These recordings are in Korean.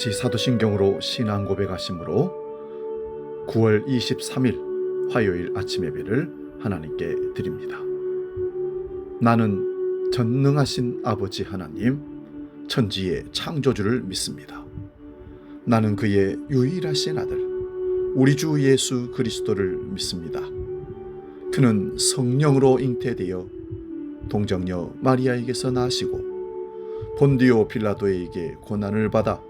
같이 사도신경으로 신앙 고백하심으로 9월 23일 화요일 아침 예배를 하나님께 드립니다. 나는 전능하신 아버지 하나님, 천지의 창조주를 믿습니다. 나는 그의 유일하신 아들, 우리 주 예수 그리스도를 믿습니다. 그는 성령으로 잉태되어 동정녀 마리아에게서 나시고 본디오 빌라도에게 고난을 받아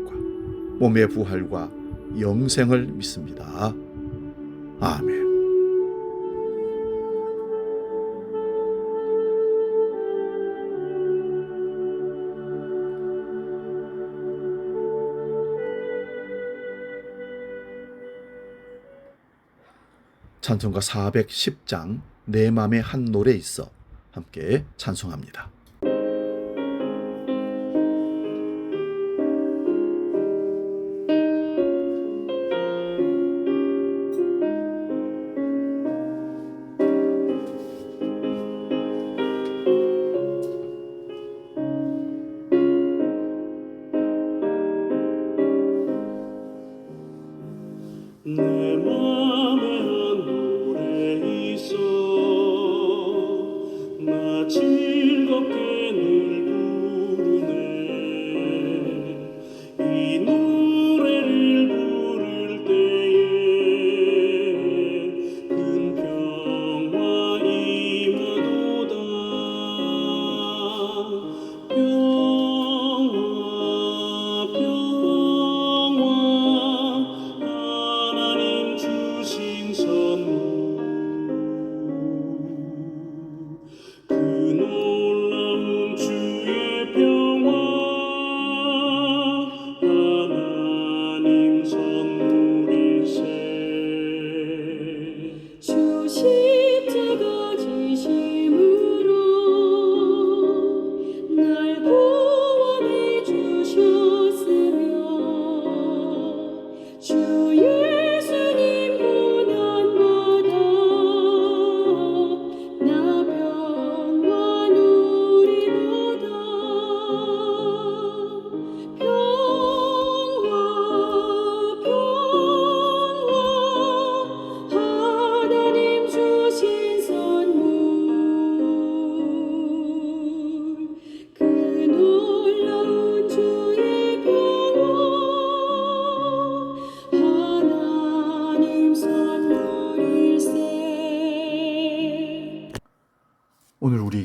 몸의 부활과 영생을 믿습니다. 아멘. 찬송가 410장 내 맘의 한 노래 있어 함께 찬송합니다. 내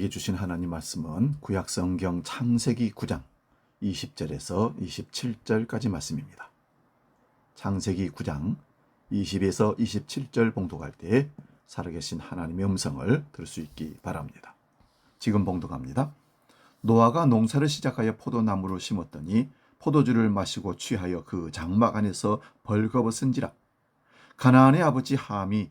우리에게 주신 하나님 말씀은 구약 성경 창세기 9장 20절에서 27절까지 말씀입니다. 창세기 9장 20에서 27절 봉독할 때 살아계신 하나님의 음성을 들을 수 있기 바랍니다. 지금 봉독합니다. 노아가 농사를 시작하여 포도나무를 심었더니 포도주를 마시고 취하여 그 장막 안에서 벌거벗은지라 가나안의 아버지 함이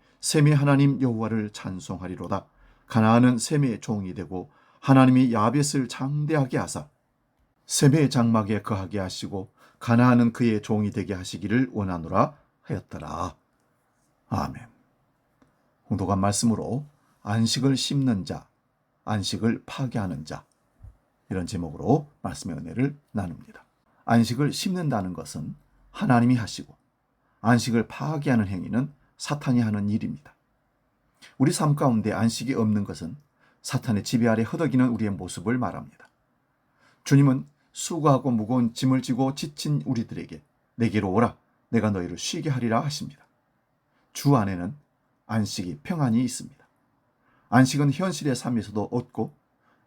셈의 하나님 여호와를 찬송하리로다. 가나안은 셈의 종이 되고 하나님이 야벳을 장대하게 하사 셈의 장막에 거하게 하시고 가나안은 그의 종이 되게 하시기를 원하노라 하였더라. 아멘. 홍도관 말씀으로 안식을 씹는 자 안식을 파괴하는 자 이런 제목으로 말씀의 은혜를 나눕니다. 안식을 씹는다는 것은 하나님이 하시고 안식을 파괴하는 행위는 사탄이 하는 일입니다. 우리 삶 가운데 안식이 없는 것은 사탄의 지배 아래 허덕이는 우리의 모습을 말합니다. 주님은 수고하고 무거운 짐을 지고 지친 우리들에게 내게로 오라 내가 너희를 쉬게 하리라 하십니다. 주 안에는 안식이 평안이 있습니다. 안식은 현실의 삶에서도 얻고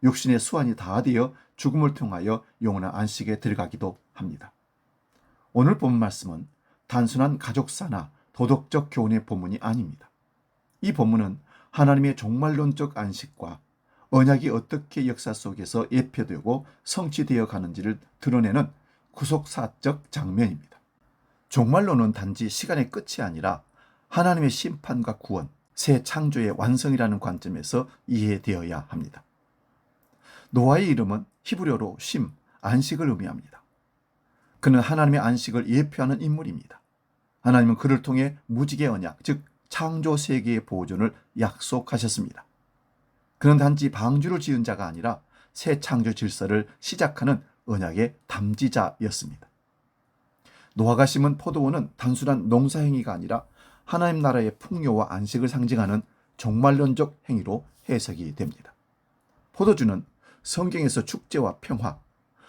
육신의 수완이 다 되어 죽음을 통하여 영원한 안식에 들어가기도 합니다. 오늘 본 말씀은 단순한 가족사나 도덕적 교훈의 본문이 아닙니다. 이 본문은 하나님의 종말론적 안식과 언약이 어떻게 역사 속에서 예표되고 성취되어 가는지를 드러내는 구속사적 장면입니다. 종말론은 단지 시간의 끝이 아니라 하나님의 심판과 구원, 새 창조의 완성이라는 관점에서 이해되어야 합니다. 노아의 이름은 히브리어로 쉼, 안식을 의미합니다. 그는 하나님의 안식을 예표하는 인물입니다. 하나님은 그를 통해 무지개 언약, 즉 창조 세계의 보존을 약속하셨습니다. 그는 단지 방주를 지은 자가 아니라 새 창조 질서를 시작하는 언약의 담지자였습니다. 노아가 심은 포도원은 단순한 농사 행위가 아니라 하나님 나라의 풍요와 안식을 상징하는 종말론적 행위로 해석이 됩니다. 포도주는 성경에서 축제와 평화,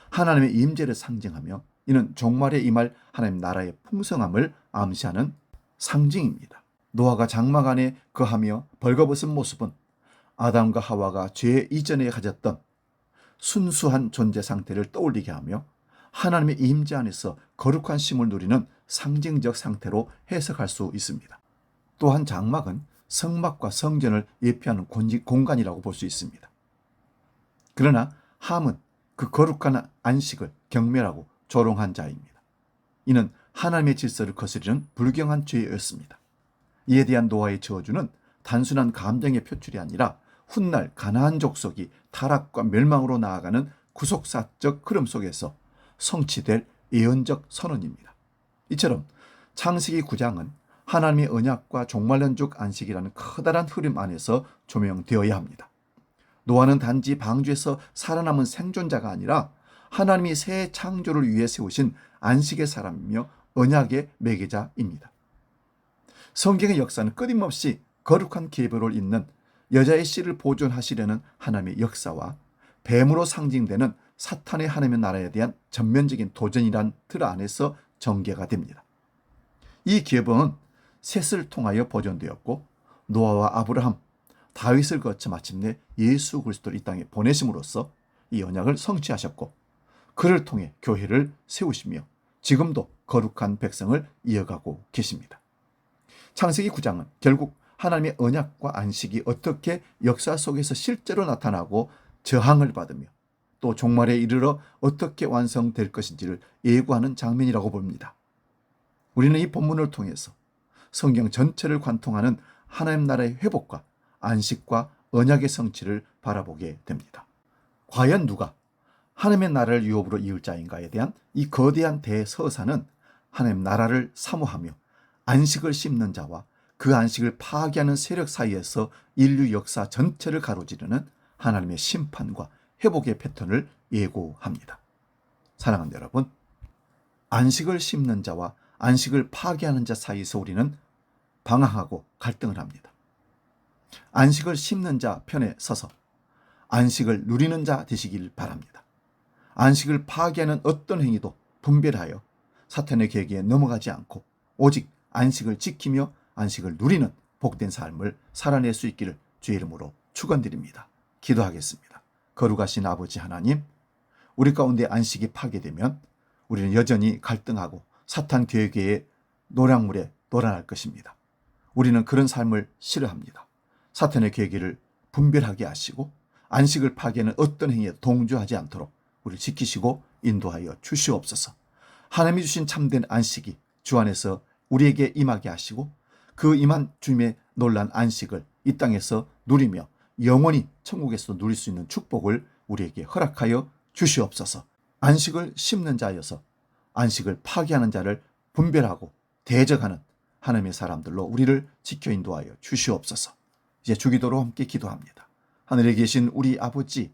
하나님의 임재를 상징하며 이는 종말에 임할 하나님 나라의 풍성함을 암시하는 상징입니다. 노아가 장막 안에 거하며 벌거벗은 모습은 아담과 하와가 죄 이전에 가졌던 순수한 존재 상태를 떠올리게 하며 하나님의 임재 안에서 거룩한 쉼을 누리는 상징적 상태로 해석할 수 있습니다. 또한 장막은 성막과 성전을 예표하는 공간이라고 볼 수 있습니다. 그러나 함은 그 거룩한 안식을 경멸하고 조롱한 자입니다. 이는 하나님의 질서를 거스르는 불경한 죄였습니다. 이에 대한 노아의 저주는 단순한 감정의 표출이 아니라 훗날 가나안 족속이 타락과 멸망으로 나아가는 구속사적 흐름 속에서 성취될 예언적 선언입니다. 이처럼 창세기 9장은 하나님의 언약과 종말론적 안식이라는 커다란 흐름 안에서 조명되어야 합니다. 노아는 단지 방주에서 살아남은 생존자가 아니라 하나님이 새 창조를 위해 세우신 안식의 사람이며 언약의 매개자입니다. 성경의 역사는 끊임없이 거룩한 계보를 잇는 여자의 씨를 보존하시려는 하나님의 역사와 뱀으로 상징되는 사탄의 하나님의 나라에 대한 전면적인 도전이란 틀 안에서 전개가 됩니다. 이 계보는 셋을 통하여 보존되었고 노아와 아브라함, 다윗을 거쳐 마침내 예수 그리스도를 이 땅에 보내심으로써 이 언약을 성취하셨고 그를 통해 교회를 세우시며 지금도 거룩한 백성을 이어가고 계십니다. 창세기 9장은 결국 하나님의 언약과 안식이 어떻게 역사 속에서 실제로 나타나고 저항을 받으며 또 종말에 이르러 어떻게 완성될 것인지를 예고하는 장면이라고 봅니다. 우리는 이 본문을 통해서 성경 전체를 관통하는 하나님 나라의 회복과 안식과 언약의 성취를 바라보게 됩니다. 과연 누가 하나님의 나라를 유업으로 이을 자인가에 대한 이 거대한 대서사는 하나님 나라를 사모하며 안식을 씹는 자와 그 안식을 파괴하는 세력 사이에서 인류 역사 전체를 가로지르는 하나님의 심판과 회복의 패턴을 예고합니다. 사랑하는 여러분, 안식을 씹는 자와 안식을 파괴하는 자 사이에서 우리는 방황하고 갈등을 합니다. 안식을 씹는 자 편에 서서 안식을 누리는 자 되시길 바랍니다. 안식을 파괴하는 어떤 행위도 분별하여 사탄의 계기에 넘어가지 않고 오직 안식을 지키며 안식을 누리는 복된 삶을 살아낼 수 있기를 주의 이름으로 축원드립니다. 기도하겠습니다. 거룩하신 아버지 하나님, 우리 가운데 안식이 파괴되면 우리는 여전히 갈등하고 사탄 계획의 노량물에 놀아날 것입니다. 우리는 그런 삶을 싫어합니다. 사탄의 계획을 분별하게 하시고 안식을 파괴하는 어떤 행위에 동조하지 않도록 우리를 지키시고 인도하여 주시옵소서. 하나님이 주신 참된 안식이 주 안에서 우리에게 임하게 하시고 그 임한 주님의 놀란 안식을 이 땅에서 누리며 영원히 천국에서 누릴 수 있는 축복을 우리에게 허락하여 주시옵소서. 안식을 심는 자여서 안식을 파괴하는 자를 분별하고 대적하는 하나님의 사람들로 우리를 지켜 인도하여 주시옵소서. 이제 주기도로 함께 기도합니다. 하늘에 계신 우리 아버지,